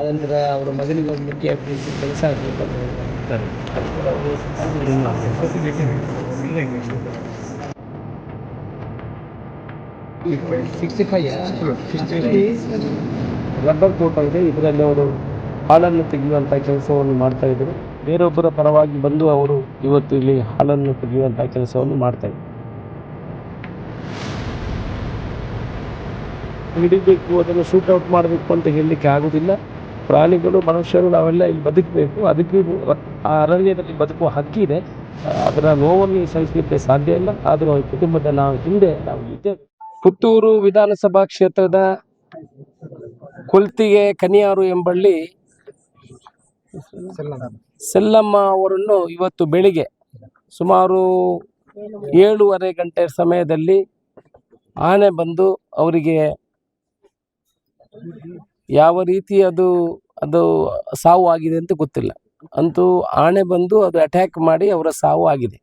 ಆನಂತರ ಅವರ ಮಗನಿಗೆ ಒಂದು ಮುಖ್ಯ ಸಿ ಕೆಲಸ ಆಗಬೇಕು ಅಂತ ಸಿಕ್ಸ್ಟಿ ಫೈವ್ ರಬ್ಬರ್ ತೋಟ ಇದೆ ಇದರಲ್ಲಿ ಅವರು ಹಾಲನ್ನು ತೆಗೆಯುವಂಥ ಕೆಲಸವನ್ನು ಮಾಡ್ತಾ ಇದ್ರು ಬೇರೊಬ್ಬರ ಪರವಾಗಿ ಬಂದು ಅವರು ಇವತ್ತು ಇಲ್ಲಿ ಹಾಲನ್ನು ತೆಗೆಯುವಂಥ ಕೆಲಸವನ್ನು ಮಾಡ್ತಾ ಇದ್ರು ಹಿಡಿಬೇಕು, ಅದನ್ನು ಶೂಟ್ ಔಟ್ ಮಾಡಬೇಕು ಅಂತ ಹೇಳಲಿಕ್ಕೆ ಆಗುದಿಲ್ಲ. ಪ್ರಾಣಿಗಳು ಮನುಷ್ಯರು ನಾವೆಲ್ಲ ಇಲ್ಲಿ ಬದುಕಬೇಕು. ಅದಕ್ಕೆ ಆ ಅರಣ್ಯದಲ್ಲಿ ಬದುಕುವ ಹಕ್ಕಿದೆ ಅದರ ನೋವನ್ನು ಸಹಿಸಲಿಕ್ಕೆ ಸಾಧ್ಯ ಇಲ್ಲ. ಆದರೂ ಕುಟುಂಬದ ನಾವು ಹಿಂದೆ ನಾವು ಇದ್ದೇವೆ. ಪುತ್ತೂರು ವಿಧಾನಸಭಾ ಕ್ಷೇತ್ರದ ಕುಲ್ತಿಗೆ ಕನಿಯಾರು ಎಂಬಳ್ಳಿ ಸೆಲ್ಲಮ್ಮ ಅವರನ್ನು ಇವತ್ತು ಬೆಳಿಗ್ಗೆ ಸುಮಾರು ಏಳೂವರೆ ಗಂಟೆ ಸಮಯದಲ್ಲಿ ಆನೆ ಬಂದು ಅವರಿಗೆ ಯಾವ ರೀತಿ ಅದು ಅದು ಸಾವು ಆಗಿದೆ ಅಂತ ಗೊತ್ತಿಲ್ಲ. ಅಂತೂ ಆಣೆ ಬಂದು ಅದು ಅಟ್ಯಾಕ್ ಮಾಡಿ ಅವರ ಸಾವು ಆಗಿದೆ.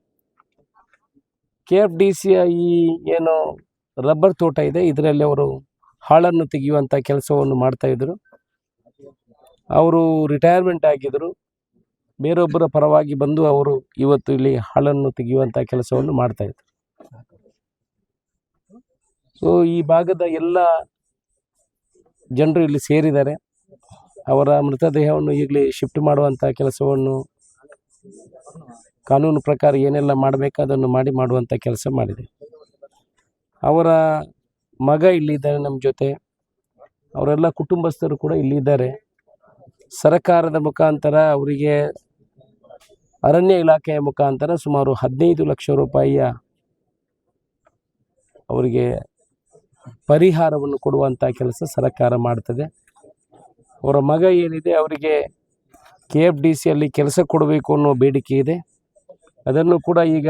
ಕೆ ಎಫ್ ಡಿ ಸಿಯ ಈ ಏನು ರಬ್ಬರ್ ತೋಟ ಇದೆ, ಇದರಲ್ಲಿ ಅವರು ಹಾಳನ್ನು ತೆಗೆಯುವಂಥ ಕೆಲಸವನ್ನು ಮಾಡ್ತಾಯಿದ್ರು ಅವರು ರಿಟೈರ್ಮೆಂಟ್ ಆಗಿದ್ರು ಬೇರೊಬ್ಬರ ಪರವಾಗಿ ಬಂದು ಅವರು ಇವತ್ತು ಇಲ್ಲಿ ಹಾಳನ್ನು ತೆಗೆಯುವಂಥ ಕೆಲಸವನ್ನು ಮಾಡ್ತಾಯಿದ್ರು ಸೊ ಈ ಭಾಗದ ಎಲ್ಲ ಜನರು ಇಲ್ಲಿ ಸೇರಿದ್ದಾರೆ. ಅವರ ಮೃತದೇಹವನ್ನು ಈಗಲೇ ಶಿಫ್ಟ್ ಮಾಡುವಂಥ ಕೆಲಸವನ್ನು ಕಾನೂನು ಪ್ರಕಾರ ಏನೆಲ್ಲ ಮಾಡಬೇಕು ಅದನ್ನು ಮಾಡಿ ಮಾಡುವಂಥ ಕೆಲಸ ಮಾಡಿದೆ. ಅವರ ಮಗ ಇಲ್ಲಿದ್ದಾರೆ ನಮ್ಮ ಜೊತೆ. ಅವರೆಲ್ಲ ಕುಟುಂಬಸ್ಥರು ಕೂಡ ಇಲ್ಲಿದ್ದಾರೆ. ಸರಕಾರದ ಮುಖಾಂತರ ಅವರಿಗೆ ಅರಣ್ಯ ಇಲಾಖೆಯ ಮುಖಾಂತರ ಸುಮಾರು ಹದಿನೈದು ಲಕ್ಷ ರೂಪಾಯಿಯ ಅವರಿಗೆ ಪರಿಹಾರವನ್ನು ಕೊಡುವಂಥ ಕೆಲಸ ಸರ್ಕಾರ ಮಾಡ್ತದೆ. ಅವರ ಮಗ ಏನಿದೆ, ಅವರಿಗೆ ಕೆ ಎಫ್ ಡಿ ಸಿಯಲ್ಲಿ ಕೆಲಸ ಕೊಡಬೇಕು ಅನ್ನೋ ಬೇಡಿಕೆ ಇದೆ. ಅದನ್ನು ಕೂಡ ಈಗ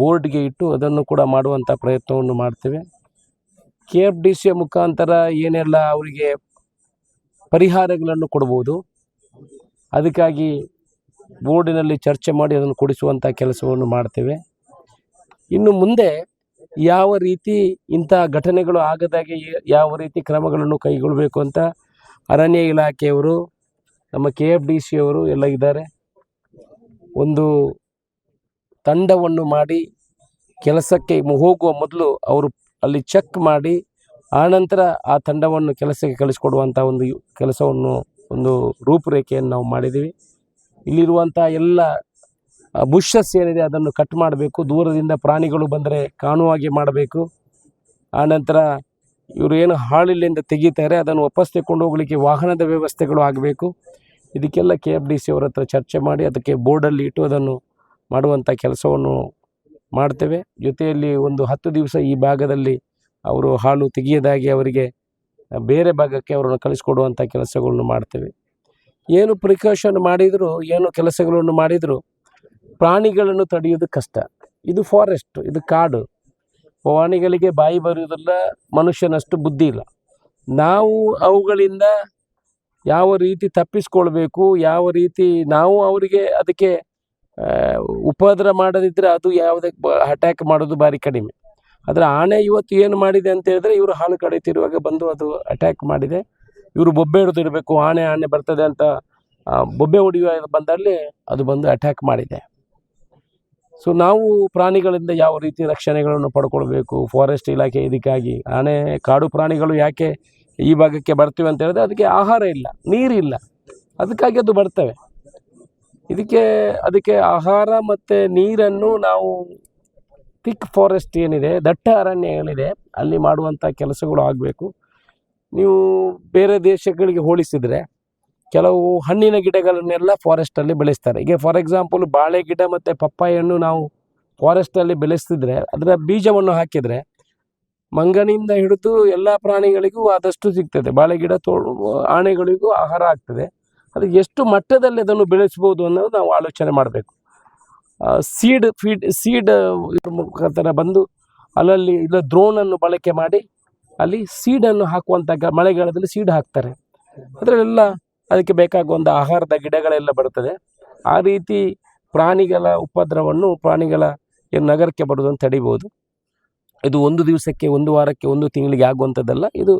ಬೋರ್ಡ್ಗೆ ಇಟ್ಟು ಅದನ್ನು ಕೂಡ ಮಾಡುವಂಥ ಪ್ರಯತ್ನವನ್ನು ಮಾಡ್ತೇವೆ. ಕೆ ಎಫ್ ಡಿ ಸಿಯ ಮುಖಾಂತರ ಏನೆಲ್ಲ ಅವರಿಗೆ ಪರಿಹಾರಗಳನ್ನು ಕೊಡ್ಬೋದು, ಅದಕ್ಕಾಗಿ ಬೋರ್ಡಿನಲ್ಲಿ ಚರ್ಚೆ ಮಾಡಿ ಅದನ್ನು ಕೊಡಿಸುವಂಥ ಕೆಲಸವನ್ನು ಮಾಡ್ತೇವೆ. ಇನ್ನು ಮುಂದೆ ಯಾವ ರೀತಿ ಇಂಥ ಘಟನೆಗಳು ಆಗದಾಗೆ ಯಾವ ರೀತಿ ಕ್ರಮಗಳನ್ನು ಕೈಗೊಳ್ಳಬೇಕು ಅಂತ ಅರಣ್ಯ ಇಲಾಖೆಯವರು, ನಮ್ಮ ಕೆ ಎಫ್ ಡಿ ಸಿ ಅವರು ಎಲ್ಲ ಇದ್ದಾರೆ. ಒಂದು ತಂಡವನ್ನು ಮಾಡಿ ಕೆಲಸಕ್ಕೆ ಹೋಗುವ ಮೊದಲು ಅವರು ಅಲ್ಲಿ ಚೆಕ್ ಮಾಡಿ, ಆನಂತರ ಆ ತಂಡವನ್ನು ಕೆಲಸಕ್ಕೆ ಕಳಿಸ್ಕೊಡುವಂಥ ಒಂದು ಕೆಲಸವನ್ನು, ಒಂದು ರೂಪುರೇಖೆಯನ್ನು ನಾವು ಮಾಡಿದ್ದೀವಿ. ಇಲ್ಲಿರುವಂಥ ಎಲ್ಲ ಬುಷಸ್ ಏನಿದೆ ಅದನ್ನು ಕಟ್ ಮಾಡಬೇಕು. ದೂರದಿಂದ ಪ್ರಾಣಿಗಳು ಬಂದರೆ ಕಾಣುವಾಗೆ ಮಾಡಬೇಕು. ಆನಂತರ ಇವರು ಏನು ಹಾಳಿಲ್ಲಿಂದ ತೆಗಿತಾರೆ, ಅದನ್ನು ವಾಪಸ್ ತಗೊಂಡು ಹೋಗಲಿಕ್ಕೆ ವಾಹನದ ವ್ಯವಸ್ಥೆಗಳು ಆಗಬೇಕು. ಇದಕ್ಕೆಲ್ಲ ಕೆ ಎಫ್ ಡಿ ಸಿ ಅವರ ಹತ್ರ ಚರ್ಚೆ ಮಾಡಿ, ಅದಕ್ಕೆ ಬೋರ್ಡಲ್ಲಿ ಇಟ್ಟು ಅದನ್ನು ಮಾಡುವಂಥ ಕೆಲಸವನ್ನು ಮಾಡ್ತೇವೆ. ಜೊತೆಯಲ್ಲಿ ಒಂದು ಹತ್ತು ದಿವಸ ಈ ಭಾಗದಲ್ಲಿ ಅವರು ಹಾಲು ತೆಗೆಯದಾಗಿ ಅವರಿಗೆ ಬೇರೆ ಭಾಗಕ್ಕೆ ಅವರನ್ನು ಕಳಿಸ್ಕೊಡುವಂಥ ಕೆಲಸಗಳನ್ನು ಮಾಡ್ತೇವೆ. ಏನು ಪ್ರಿಕಾಷನ್ ಮಾಡಿದರೂ, ಏನು ಕೆಲಸಗಳನ್ನು ಮಾಡಿದರೂ ಪ್ರಾಣಿಗಳನ್ನು ತಡೆಯೋದು ಕಷ್ಟ. ಇದು ಫಾರೆಸ್ಟ್ ಇದು ಕಾಡು. ಪ್ರಾಣಿಗಳಿಗೆ ಬಾಯಿ ಬರುವುದಿಲ್ಲ ಮನುಷ್ಯನಷ್ಟು ಬುದ್ಧಿ ಇಲ್ಲ. ನಾವು ಅವುಗಳಿಂದ ಯಾವ ರೀತಿ ತಪ್ಪಿಸ್ಕೊಳ್ಬೇಕು, ಯಾವ ರೀತಿ ನಾವು ಅವರಿಗೆ ಅದಕ್ಕೆ ಉಪದ್ರ ಮಾಡದಿದ್ದರೆ ಅದು ಯಾವುದಕ್ಕೆ ಅಟ್ಯಾಕ್ ಮಾಡೋದು ಭಾರಿ ಕಡಿಮೆ. ಆದರೆ ಆನೆ ಇವತ್ತು ಏನು ಮಾಡಿದೆ ಅಂತ ಹೇಳಿದ್ರೆ ಇವರು ಹಾಲು ಕಡಿತಿರುವಾಗ ಬಂದು ಅದು ಅಟ್ಯಾಕ್ ಮಾಡಿದೆ. ಇವರು ಬೊಬ್ಬೆ ಹಿಡಿದಿರಬೇಕು ಆನೆ ಆನೆ ಬರ್ತದೆ ಅಂತ ಬೊಬ್ಬೆ ಹೊಡೆಯುವ ಬಂದಲ್ಲಿ ಅದು ಬಂದು ಅಟ್ಯಾಕ್ ಮಾಡಿದೆ. ಸೊ ನಾವು ಪ್ರಾಣಿಗಳಿಂದ ಯಾವ ರೀತಿ ರಕ್ಷಣೆಗಳನ್ನು ಪಡ್ಕೊಳ್ಬೇಕು? ಫಾರೆಸ್ಟ್ ಇಲಾಖೆ ಇದಕ್ಕಾಗಿ. ಆನೆ, ಕಾಡು ಪ್ರಾಣಿಗಳು ಯಾಕೆ ಈ ಭಾಗಕ್ಕೆ ಬರ್ತೀವಿ ಅಂತ ಹೇಳಿದ್ರೆ ಅದಕ್ಕೆ ಆಹಾರ ಇಲ್ಲ, ನೀರಿಲ್ಲ. ಅದಕ್ಕಾಗಿ ಅದು ಬರ್ತವೆ. ಇದಕ್ಕೆ, ಅದಕ್ಕೆ ಆಹಾರ ಮತ್ತು ನೀರನ್ನು ನಾವು ಥಿಕ್ ಫಾರೆಸ್ಟ್ ಏನಿದೆ, ದಟ್ಟ ಅರಣ್ಯಗಳಿದೆ, ಅಲ್ಲಿ ಮಾಡುವಂಥ ಕೆಲಸಗಳು ಆಗಬೇಕು. ನೀವು ಬೇರೆ ದೇಶಗಳಿಗೆ ಹೋಲಿಸಿದರೆ ಕೆಲವು ಹಣ್ಣಿನ ಗಿಡಗಳನ್ನೆಲ್ಲ ಫಾರೆಸ್ಟಲ್ಲಿ ಬೆಳೆಸ್ತಾರೆ. ಈಗ ಫಾರ್ ಎಕ್ಸಾಂಪಲ್ ಬಾಳೆ ಗಿಡ ಮತ್ತು ಪಪ್ಪಾಯನ್ನು ನಾವು ಫಾರೆಸ್ಟಲ್ಲಿ ಬೆಳೆಸ್ತಿದ್ರೆ ಅದರ ಬೀಜವನ್ನು ಹಾಕಿದರೆ ಮಂಗನಿಂದ ಹಿಡಿದು ಎಲ್ಲ ಪ್ರಾಣಿಗಳಿಗೂ ಆದಷ್ಟು ಸಿಗ್ತದೆ. ಬಾಳೆ ಗಿಡ ತೋ, ಆನೆಗಳಿಗೂ ಆಹಾರ ಆಗ್ತದೆ. ಅದು ಎಷ್ಟು ಮಟ್ಟದಲ್ಲಿ ಅದನ್ನು ಬೆಳೆಸ್ಬೋದು ಅನ್ನೋದು ನಾವು ಆಲೋಚನೆ ಮಾಡಬೇಕು. ಸೀಡ್ ಫೀಡ್ ಸೀಡ್ ಮುಖಾಂತರ ಬಂದು ಅಲ್ಲಲ್ಲಿ ಇಲ್ಲ ದ್ರೋಣನ್ನು ಬಳಕೆ ಮಾಡಿ ಅಲ್ಲಿ ಸೀಡನ್ನು ಹಾಕುವಂಥ ಮಳೆಗಾಲದಲ್ಲಿ ಸೀಡ್ ಹಾಕ್ತಾರೆ. ಅದರಲ್ಲೆಲ್ಲ ಅದಕ್ಕೆ ಬೇಕಾಗುವಂಥ ಆಹಾರದ ಗಿಡಗಳೆಲ್ಲ ಬರುತ್ತದೆ. ಆ ರೀತಿ ಪ್ರಾಣಿಗಳ ಉಪದ್ರವನ್ನು ಪ್ರಾಣಿಗಳ ನಗರಕ್ಕೆ ಬರೋದನ್ನು ತಡಿಬೋದು ಇದು ಒಂದು ದಿವಸಕ್ಕೆ, ಒಂದು ವಾರಕ್ಕೆ, ಒಂದು ತಿಂಗಳಿಗೆ ಆಗುವಂಥದ್ದಲ್ಲ. ಇದು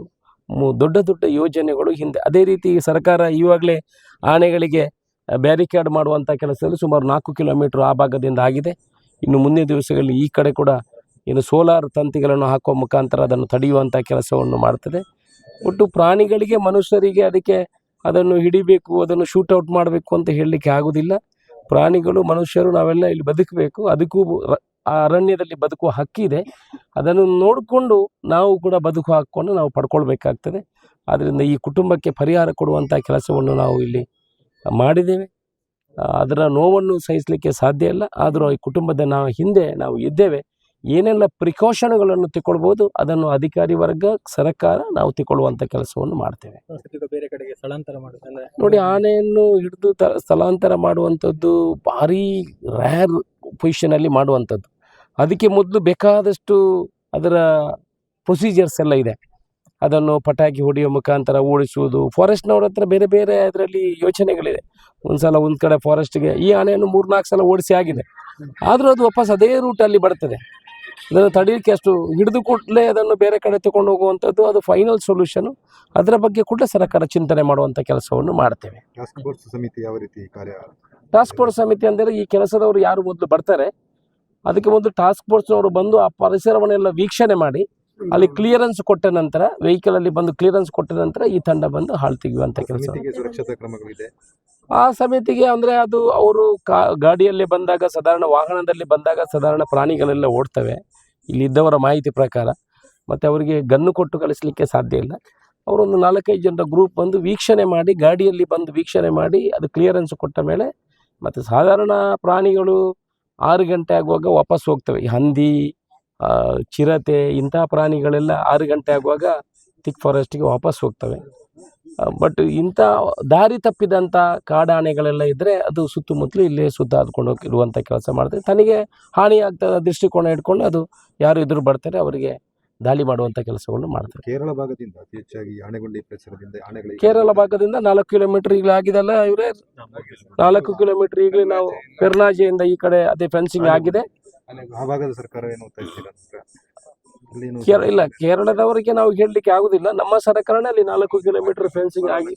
ದೊಡ್ಡ ದೊಡ್ಡ ಯೋಜನೆಗಳು ಹಿಂದೆ. ಅದೇ ರೀತಿ ಸರ್ಕಾರ ಈವಾಗಲೇ ಆನೆಗಳಿಗೆ ಬ್ಯಾರಿಕೇಡ್ ಮಾಡುವಂಥ ಕೆಲಸದಲ್ಲಿ ಸುಮಾರು ನಾಲ್ಕು ಕಿಲೋಮೀಟ್ರ್ ಆ ಭಾಗದಿಂದ ಆಗಿದೆ. ಇನ್ನು ಮುಂದಿನ ದಿವಸಗಳಲ್ಲಿ ಈ ಕಡೆ ಕೂಡ ಏನು ಸೋಲಾರ್ ತಂತಿಗಳನ್ನು ಹಾಕುವ ಮುಖಾಂತರ ಅದನ್ನು ತಡೆಯುವಂಥ ಕೆಲಸವನ್ನು ಮಾಡ್ತದೆ. ಒಟ್ಟು ಪ್ರಾಣಿಗಳಿಗೆ, ಮನುಷ್ಯರಿಗೆ ಅದಕ್ಕೆ ಅದನ್ನು ಹಿಡಿಬೇಕು, ಅದನ್ನು ಶೂಟೌಟ್ ಮಾಡಬೇಕು ಅಂತ ಹೇಳಲಿಕ್ಕೆ ಆಗೋದಿಲ್ಲ. ಪ್ರಾಣಿಗಳು, ಮನುಷ್ಯರು ನಾವೆಲ್ಲ ಇಲ್ಲಿ ಬದುಕಬೇಕು. ಅದಕ್ಕೂ ಆ ಅರಣ್ಯದಲ್ಲಿ ಬದುಕುವ ಹಕ್ಕಿದೆ ಅದನ್ನು ನೋಡಿಕೊಂಡು ನಾವು ಕೂಡ ಬದುಕು ಹಾಕ್ಕೊಂಡು ನಾವು ಪಡ್ಕೊಳ್ಬೇಕಾಗ್ತದೆ. ಆದ್ದರಿಂದ ಈ ಕುಟುಂಬಕ್ಕೆ ಪರಿಹಾರ ಕೊಡುವಂಥ ಕೆಲಸವನ್ನು ನಾವು ಇಲ್ಲಿ ಮಾಡಿದ್ದೇವೆ. ಅದರ ನೋವನ್ನು ಸಹಿಸಲಿಕ್ಕೆ ಸಾಧ್ಯ ಇಲ್ಲ. ಆದರೂ ಈ ಕುಟುಂಬದ ನಾವು ಹಿಂದೆ ನಾವು ಇದ್ದೇವೆ. ಏನೆಲ್ಲ ಪ್ರಿಕಾಷನ್ಗಳನ್ನು ತಗೊಳ್ಬೋದು ಅದನ್ನು ಅಧಿಕಾರಿ ವರ್ಗ ಸರ್ಕಾರ ನಾವು ತಗೊಳ್ಳುವಂಥ ಕೆಲಸವನ್ನು ಮಾಡ್ತೇವೆ. ಬೇರೆ ಕಡೆಗೆ ಸ್ಥಳಾಂತರ ಮಾಡುದು ನೋಡಿ ಆನೆಯನ್ನು ಹಿಡಿದು ಸ್ಥಳಾಂತರ ಮಾಡುವಂಥದ್ದು ಭಾರಿ ರ್ಯಾರ್ ಪೊಸಿಷನಲ್ಲಿ ಮಾಡುವಂಥದ್ದು. ಅದಕ್ಕೆ ಮೊದಲು ಬೇಕಾದಷ್ಟು ಅದರ ಪ್ರೊಸೀಜರ್ಸ್ ಎಲ್ಲ ಇದೆ. ಅದನ್ನು ಪಟಾಕಿ ಹೊಡೆಯುವ ಮುಖಾಂತರ ಓಡಿಸುವುದು ಫಾರೆಸ್ಟ್ನವ್ರ ಹತ್ರ ಬೇರೆ ಬೇರೆ ಅದರಲ್ಲಿ ಯೋಚನೆಗಳಿದೆ. ಒಂದ್ಸಲ ಒಂದು ಕಡೆ ಫಾರೆಸ್ಟ್ಗೆ ಈ ಆನೆಯನ್ನು ಮೂರ್ನಾಲ್ಕು ಸಲ ಓಡಿಸಿ ಆಗಿದೆ. ಆದರೂ ಅದು ವಾಪಸ್ ಅದೇ ರೂಟಲ್ಲಿ ಬರ್ತದೆ. ಅದನ್ನು ತಡೀಲಿಕ್ಕೆ ಅಷ್ಟು ಹಿಡಿದು ಕೂಡಲೇ ಅದನ್ನು ಬೇರೆ ಕಡೆ ತಗೊಂಡು ಹೋಗುವಂಥದ್ದು ಅದು ಫೈನಲ್ ಸೊಲ್ಯೂಷನ್ ಅದರ ಬಗ್ಗೆ ಕೂಡ ಸರ್ಕಾರ ಚಿಂತನೆ ಮಾಡುವಂಥ ಕೆಲಸವನ್ನು ಮಾಡ್ತೇವೆ. ಟಾಸ್ಕ್ ಫೋರ್ಸ್ ಸಮಿತಿ ಯಾವ ರೀತಿ ಕಾರ್ಯ? ಟಾಸ್ಕ್ ಫೋರ್ಸ್ ಸಮಿತಿ ಅಂದರೆ ಈ ಕೆಲಸದವರು ಯಾರು ಮೊದಲು ಬರ್ತಾರೆ ಅದಕ್ಕೆ ಮೊದಲು ಟಾಸ್ಕ್ ಫೋರ್ಸ್ನವರು ಬಂದು ಆ ಪರಿಸರವನ್ನೆಲ್ಲ ವೀಕ್ಷಣೆ ಮಾಡಿ ಅಲ್ಲಿ ಕ್ಲಿಯರೆನ್ಸ್ ಕೊಟ್ಟ ನಂತರ ವೆಹಿಕಲ್ ಅಲ್ಲಿ ಬಂದು ಕ್ಲಿಯರೆನ್ಸ್ ಕೊಟ್ಟ ನಂತರ ಈ ತಂಡ ಬಂದು ಹಾಳು ಅಂತ ಕೆಲಸ. ಸಮಿತಿಗೆ ಸುರಕ್ಷತಾ ಕ್ರಮಗಳಿದೆ? ಆ ಸಮಿತಿಗೆ ಅಂದ್ರೆ ಅದು ಅವರು ಕಾ ಗಾಡಿಯಲ್ಲಿ ಬಂದಾಗ ಸಾಧಾರಣ ವಾಹನದಲ್ಲಿ ಬಂದಾಗ ಸಾಧಾರಣ ಪ್ರಾಣಿಗಳೆಲ್ಲ ಓಡ್ತವೆ. ಇಲ್ಲಿ ಇದ್ದವರ ಮಾಹಿತಿ ಪ್ರಕಾರ. ಮತ್ತು ಅವರಿಗೆ ಗನ್ನು ಕೊಟ್ಟು ಕಳಿಸ್ಲಿಕ್ಕೆ ಸಾಧ್ಯ ಇಲ್ಲ. ಅವರೊಂದು ನಾಲ್ಕೈದು ಜನರ ಗ್ರೂಪ್ ಬಂದು ವೀಕ್ಷಣೆ ಮಾಡಿ ಗಾಡಿಯಲ್ಲಿ ಬಂದು ವೀಕ್ಷಣೆ ಮಾಡಿ ಅದು ಕ್ಲಿಯರೆನ್ಸ್ ಕೊಟ್ಟ ಮೇಲೆ ಮತ್ತು ಸಾಧಾರಣ ಪ್ರಾಣಿಗಳು ಆರು ಗಂಟೆ ಆಗುವಾಗ ವಾಪಸ್ ಹೋಗ್ತವೆ. ಈ ಹಂದಿ ಚಿರತೆ ಇಂಥ ಪ್ರಾಣಿಗಳೆಲ್ಲ ಆರು ಗಂಟೆ ಆಗುವಾಗ ತಿಕ್ ಫಾರೆಸ್ಟಿಗೆ ವಾಪಸ್ ಹೋಗ್ತವೆ. ಬಟ್ ಇಂಥ ದಾರಿ ತಪ್ಪಿದಂಥ ಕಾಡಾನೆಗಳೆಲ್ಲ ಇದ್ದರೆ ಅದು ಸುತ್ತಮುತ್ತಲು ಇಲ್ಲೇ ಸುತ್ತಾಡ್ಕೊಂಡು ಹೋಗಿ ಇರುವಂಥ ಕೆಲಸ ಮಾಡ್ತದೆ. ತನಗೆ ಹಾನಿ ಆಗ್ತದ ದೃಷ್ಟಿಕೋನ ಇಟ್ಕೊಂಡು ಅದು ಯಾರು ಎದುರು ಬರ್ತಾರೆ ಅವರಿಗೆ ದಾಳಿ ಮಾಡುವಂಥ ಕೆಲಸಗಳನ್ನು ಮಾಡ್ತಾರೆ. ಕೇರಳ ಭಾಗದಿಂದ ಅತಿ ಹೆಚ್ಚಾಗಿ ಆನೆಗೊಂಡಿ ಪರಿಸರದಿಂದ ಆನೆಗಳು ಕೇರಳ ಭಾಗದಿಂದ ನಾಲ್ಕು ಕಿಲೋಮೀಟರ್ ಈಗಲೇ ಆಗಿದೆಲ್ಲ ಇವರೇ? ನಾಲ್ಕು ಕಿಲೋಮೀಟರ್ ಈಗಲೇ ನಾವು ಪೆರ್ನಾಜೆಯಿಂದ ಈ ಕಡೆ ಅದೇ ಫೆನ್ಸಿಂಗ್ ಆಗಿದೆ. ಆ ಭಾಗದ ಸರ್ಕಾರ ಏನು ಒತ್ತಾಯಿಸಿಲ್ಲ ಅಂತ ಕೇರ ಇಲ್ಲ ಕೇರಳದವರಿಗೆ ನಾವು ಹೇಳಲಿಕ್ಕೆ ಆಗುದಿಲ್ಲ. ನಮ್ಮ ಸರ್ಕಾರನೇ ಅಲ್ಲಿ ನಾಲ್ಕು ಕಿಲೋಮೀಟರ್ ಫೆನ್ಸಿಂಗ್ ಆಗಿ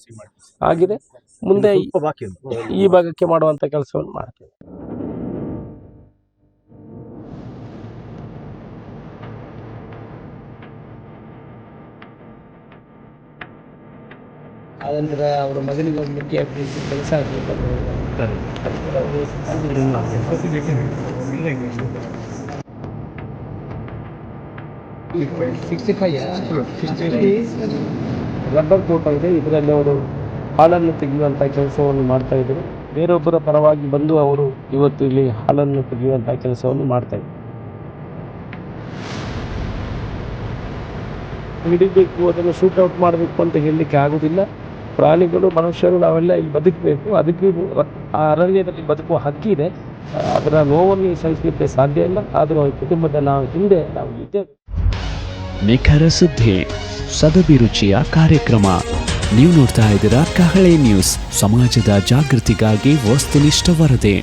ಆಗಿದೆ. ಮುಂದೆ. ಈ ಭಾಗಕ್ಕೆ ಮಾಡುವಂತ ಕೆಲಸವನ್ನು ಮಾಡ್ತೇವೆ. ಆನಂತರ ಅವರ ಮಗನಿಗೆ ಹೋಗ್ಲಿಕ್ಕೆ ಕೆಲಸ ಆಗಬೇಕು ಸಿಕ್ಸ್ಟಿ ರಬ್ಬರ್ ತೋಟ ಇದೆ ಇದರಲ್ಲಿ ಅವರು ಹಾಲನ್ನು ತೆಗೆಯುವಂಥ ಕೆಲಸವನ್ನು ಮಾಡ್ತಾ ಇದ್ರು ಬೇರೊಬ್ಬರ ಪರವಾಗಿ ಬಂದು ಅವರು ಇವತ್ತು ಇಲ್ಲಿ ಹಾಲನ್ನು ತೆಗೆಯುವಂಥ ಕೆಲಸವನ್ನು ಮಾಡ್ತಾ ಇದ್ರು ಹಿಡಿಬೇಕು, ಅದನ್ನು ಶೂಟ್ ಔಟ್ ಮಾಡಬೇಕು ಅಂತ ಹೇಳಲಿಕ್ಕೆ ಆಗೋದಿಲ್ಲ. ಪ್ರಾಣಿಗಳು ಮನುಷ್ಯರು ನಾವೆಲ್ಲ ಇಲ್ಲಿ ಬದುಕಬೇಕು. ಅದಕ್ಕೆ ಆ ಅರಣ್ಯದಲ್ಲಿ ಬದುಕುವ ಹಕ್ಕಿದೆ ಅದರ ನೋವನ್ನು ಸಹಿಸಲಿಕ್ಕೆ ಸಾಧ್ಯ ಇಲ್ಲ. ಆದರೂ ಕುಟುಂಬದ ನಾವು ಹಿಂದೆ ನಾವು ಇದ್ದೇವೆ. ನಿಖರ ಸುದ್ದಿ ಸದಭಿರುಚಿಯ ಕಾರ್ಯಕ್ರಮ. ನೀವು ನೋಡ್ತಾ ಇದ್ದೀರಾ ಕಹಳೆ ನ್ಯೂಸ್. ಸಮಾಜದ ಜಾಗೃತಿಗಾಗಿ ವಸ್ತುನಿಷ್ಠ ವರದಿ.